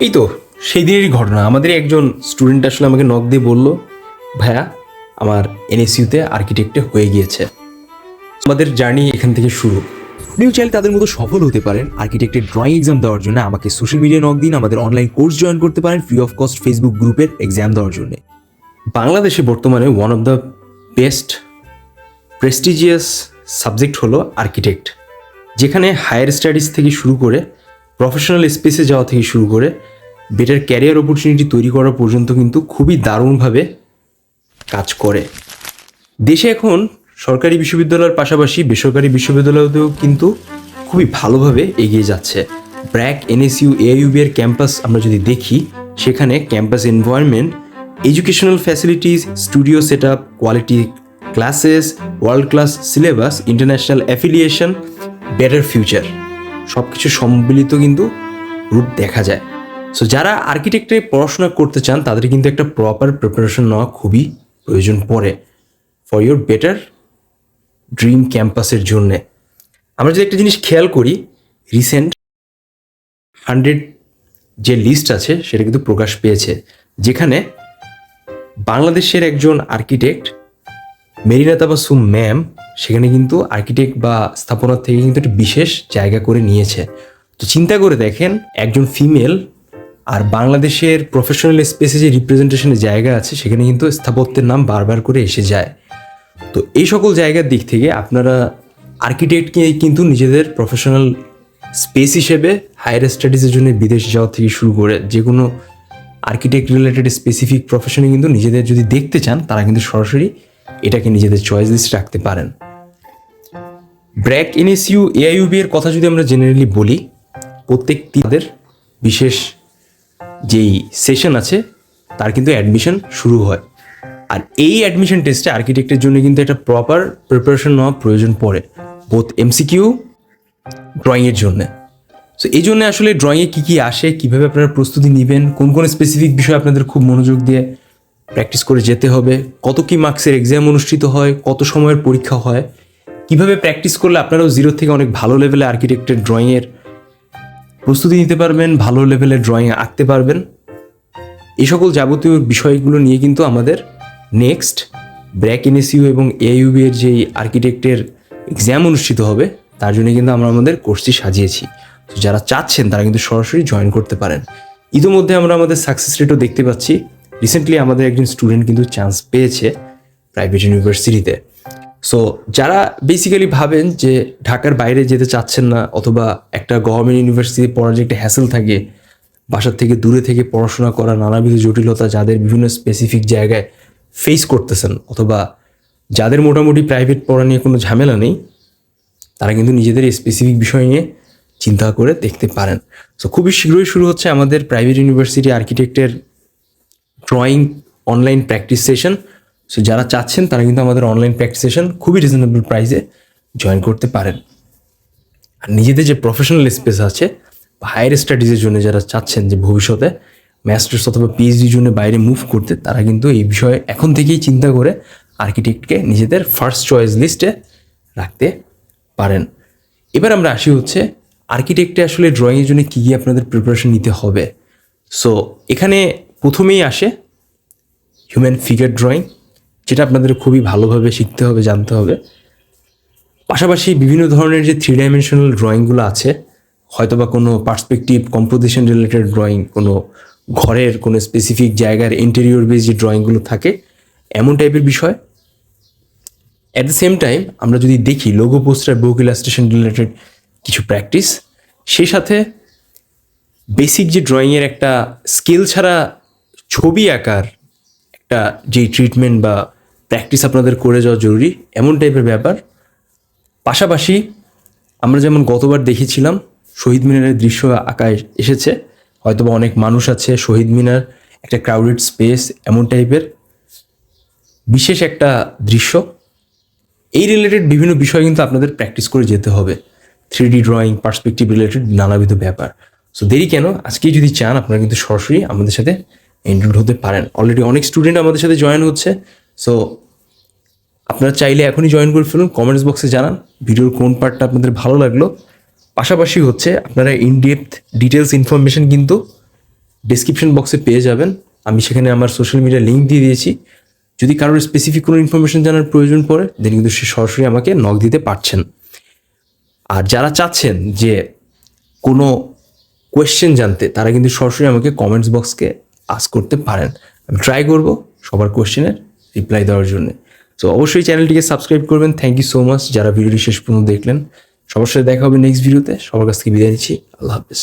এই তো, সেই দিনেরই ঘটনা। আমাদের একজন স্টুডেন্ট আসলে আমাকে নক দিয়ে বলল, ভাইয়া, আমার এনএসইউতে আর্কিটেক্টে হয়ে গিয়েছে। আমাদের জার্নি এখান থেকে শুরু। আপনিও চাইলে তাদের মতো সফল হতে পারেন। আর্কিটেক্টের ড্রয়িং এক্সাম দেওয়ার জন্য আমাকে সোশ্যাল মিডিয়া নক দিন, আমাদের অনলাইন কোর্স জয়েন করতে পারেন ফ্রি অফ কস্ট ফেসবুক গ্রুপের এক্সাম দেওয়ার জন্য। বাংলাদেশে বর্তমানে one of the best prestigious subject হলো আর্কিটেক্ট যেখানে হায়ার স্টাডিজ থেকে শুরু করে প্রফেশনাল স্পেসে যাওয়া থেকে শুরু করে বেটার ক্যারিয়ার অপরচুনিটি তৈরি করা পর্যন্ত কিন্তু খুবই দারুণভাবে কাজ করে। দেশে এখন সরকারি বিশ্ববিদ্যালয়ের পাশাপাশি বেসরকারি বিশ্ববিদ্যালয়তেও কিন্তু খুবই ভালোভাবে এগিয়ে যাচ্ছে। ব্র্যাক, এনএসইউ এআইউবি এর ক্যাম্পাস আমরা যদি দেখি, সেখানে campus environment educational facilities studio set up quality classes world class syllabus international affiliation better future সব কিছু সম্মিলিত কিন্তু রূপ দেখা যায়। সো যারা আর্কিটেক্টে পড়াশোনা করতে চান, তাদের কিন্তু একটা প্রপার প্রিপারেশন নেওয়া খুবই প্রয়োজন পড়ে। ফর ইউর বেটার ড্রিম ক্যাম্পাসের জন্যে। আমরা যদি একটা জিনিস খেয়াল করি রিসেন্ট হান্ড্রেড যে লিস্ট আছে, সেটা কিন্তু প্রকাশ পেয়েছে। যেখানে বাংলাদেশের একজন আর্কিটেক্ট মেরিনা তাবাসুম ম্যাম সেখানে কিন্তু আর্কিটেক্ট বা স্থাপনার থেকে কিন্তু একটা বিশেষ জায়গা করে নিয়েছে। তো চিন্তা করে দেখেন, একজন ফিমেল আর বাংলাদেশের প্রফেশনাল স্পেসে যে রিপ্রেজেন্টেশনের জায়গা আছে, সেখানে কিন্তু স্থাপত্যের নাম বারবার করে এসে যায়। তো এই সকল জায়গার দিক থেকে আপনারা আর্কিটেক্টকে কিন্তু নিজেদের প্রফেশনাল স্পেস হিসেবে হায়ার স্টাডিজের জন্য বিদেশ যাওয়া থেকে শুরু করে যে কোনো আর্কিটেক্ট রিলেটেড স্পেসিফিক প্রফেশনে কিন্তু নিজেদের যদি দেখতে চান, তারা কিন্তু সরাসরি এটাকে নিজেদের চয়েস লিস্ট রাখতে পারেন। ব্র্যাক এনএসইউ এআইউবি এর কথা যদি আমরা জেনারেলি বলি, প্রত্যেকটি তাদের বিশেষ যেই সেশন আছে, তার কিন্তু অ্যাডমিশন শুরু হয়। আর এই অ্যাডমিশন টেস্টে আর্কিটেক্টের জন্য কিন্তু একটা প্রপার প্রিপারেশন নেওয়া প্রয়োজন পড়ে বোথ এমসিকিউ ড্রয়িংয়ের জন্য। সো এই জন্য আসলে ড্রয়িংয়ে কী কী আসে, কীভাবে আপনারা প্রস্তুতি নেবেন, কোন কোন স্পেসিফিক বিষয় আপনাদের খুব মনোযোগ দিয়ে প্র্যাকটিস করে যেতে হবে, কত কি মার্কসের এক্সাম অনুষ্ঠিত হয়, কত সময়ের পরীক্ষা হয়, কীভাবে প্র্যাকটিস করলে আপনারাও জিরো থেকে অনেক ভালো লেভেলে আর্কিটেক্টের ড্রয়িংয়ের প্রস্তুতি নিতে পারবেন, ভালো লেভেলের ড্রয়িং আঁকতে পারবেন। এই সকল যাবতীয় বিষয়গুলো নিয়ে কিন্তু আমাদের নেক্সট ব্র্যাক এনএসইউ এবং এআইউবি এর যেই আর্কিটেক্টের এক্সাম অনুষ্ঠিত হবে, তার জন্য কিন্তু আমরা আমাদের কোর্সটি সাজিয়েছি। তো যারা চাচ্ছেন, তারা কিন্তু সরাসরি জয়েন করতে পারেন। ইতিমধ্যে আমরা আমাদের সাকসেস রেটও দেখতে পাচ্ছি। রিসেন্টলি আমাদের একজন স্টুডেন্ট কিন্তু চান্স পেয়েছে প্রাইভেট ইউনিভার্সিটিতে সো যারা বেসিক্যালি ভাবেন যে ঢাকার বাইরে যেতে চাচ্ছেন না অথবা একটা গভর্নমেন্ট ইউনিভার্সিটি পড়ার যে একটা হ্যাসেল থাকে, বাসার থেকে দূরে থেকে পড়াশোনা করা, নানাবিধ জটিলতা যাদের বিভিন্ন স্পেসিফিক জায়গায় ফেস করতেছেন অথবা যাদের মোটামুটি প্রাইভেট পড়া নিয়ে কোনো ঝামেলা নেই, তারা কিন্তু নিজেদের স্পেসিফিক বিষয় নিয়ে চিন্তা করে দেখতে পারেন। সো খুবই শীঘ্রই শুরু হচ্ছে আমাদের private university আর্কিটেক্টের drawing online practice session so যারা চাচ্ছেন, তারা কিন্তু আমাদের অনলাইন প্র্যাকটিস সেশন খুবই রিজনেবল প্রাইসে জয়েন করতে পারেন। আর নিজেদের যে প্রফেশনাল স্পেস আছে হায়ার স্টাডিজের জন্য যারা চাচ্ছেন যে ভবিষ্যতে মাস্টার্স অথবা পিএইচডির জন্য বাইরে মুভ করতে, তারা কিন্তু এই বিষয়ে এখন থেকেই চিন্তা করে আর্কিটেক্টকে নিজেদের ফার্স্ট চয়েস লিস্টে রাখতে পারেন। এবার আমরা আসি হচ্ছে আর্কিটেক্টে আসলে ড্রয়িংয়ের জন্য কী কী আপনাদের প্রিপারেশন নিতে হবে। সো এখানে প্রথমেই আসে হিউম্যান ফিগার ড্রয়িং যেটা আপনাদের খুবই ভালোভাবে শিখতে হবে, জানতে হবে। পাশাপাশি বিভিন্ন ধরনের যে থ্রি ডাইমেনশনাল ড্রয়িংগুলো আছে, হয়তোবা কোনো পার্সপেক্টিভ কম্পোজিশন রিলেটেড ড্রয়িং কোনো ঘরের কোনো স্পেসিফিক জায়গার ইন্টেরিয়র বেস যে ড্রয়িংগুলো থাকে, এমন টাইপের বিষয়। অ্যাট দ্য সেম টাইম আমরা যদি দেখি logo poster book illustration related কিছু প্র্যাকটিস সেই সাথে বেসিক যে ড্রয়িংয়ের একটা স্কিল ছাড়া ছবি আঁকার একটা যেই ট্রিটমেন্ট বা প্র্যাকটিস আপনাদের করে যাওয়া জরুরি, এমন টাইপের ব্যাপার। পাশাপাশি আমরা যেমন গতবার দেখেছিলাম, শহীদ মিনারের দৃশ্য আঁকায় এসেছে। হয়তোবা অনেক মানুষ আছে, শহীদ মিনার একটা ক্রাউডেড স্পেস এমন টাইপের বিশেষ একটা দৃশ্য। এই রিলেটেড বিভিন্ন বিষয় কিন্তু আপনাদের প্র্যাকটিস করে যেতে হবে। Three D drawing perspective related নানাবিধ ব্যাপার। সো দেরি কেন? আজকেই যদি চান, আপনারা কিন্তু সরাসরি আমাদের সাথে এনরোল হতে পারেন। অলরেডি অনেক স্টুডেন্ট আমাদের সাথে জয়েন হচ্ছে। সো আপনারা চাইলে এখনই জয়েন করে ফেলুন কমেন্টস বক্সে জানান। ভিডিওর কোন পার্টটা আপনাদের ভালো লাগল। পাশাপাশি হচ্ছে, আপনারা ইন ডেপথ ডিটেলস ইনফরমেশন কিন্তু ডিসক্রিপশন বক্সে পেয়ে যাবেন। আমি সেখানে আমার সোশ্যাল মিডিয়া লিঙ্ক দিয়ে দিয়েছি। যদি কারোর স্পেসিফিক কোনো ইনফরমেশন জানার প্রয়োজন পড়ে দেন কিন্তু সে সরাসরি আমাকে নক দিতে পারছেন। আর যারা চাচ্ছেন যে কোনো কোয়েশ্চেন জানতে, তারা কিন্তু সরাসরি আমাকে কমেন্টস বক্সকে আস করতে পারেন। আমি ট্রাই করব সবার কোয়েশ্চেনের রিপ্লাই দেওয়ার জন্য। সো অবশ্যই চ্যানেলটিকে সাবস্ক্রাইব করবেন। থ্যাংক ইউ সো মাচ যারা ভিডিওটি শেষ পর্যন্ত দেখলেন। সবার সাথে দেখা হবে নেক্সট ভিডিওতে সবার কাছ থেকে বিদায় নিচ্ছি। আল্লাহ হাফিজ।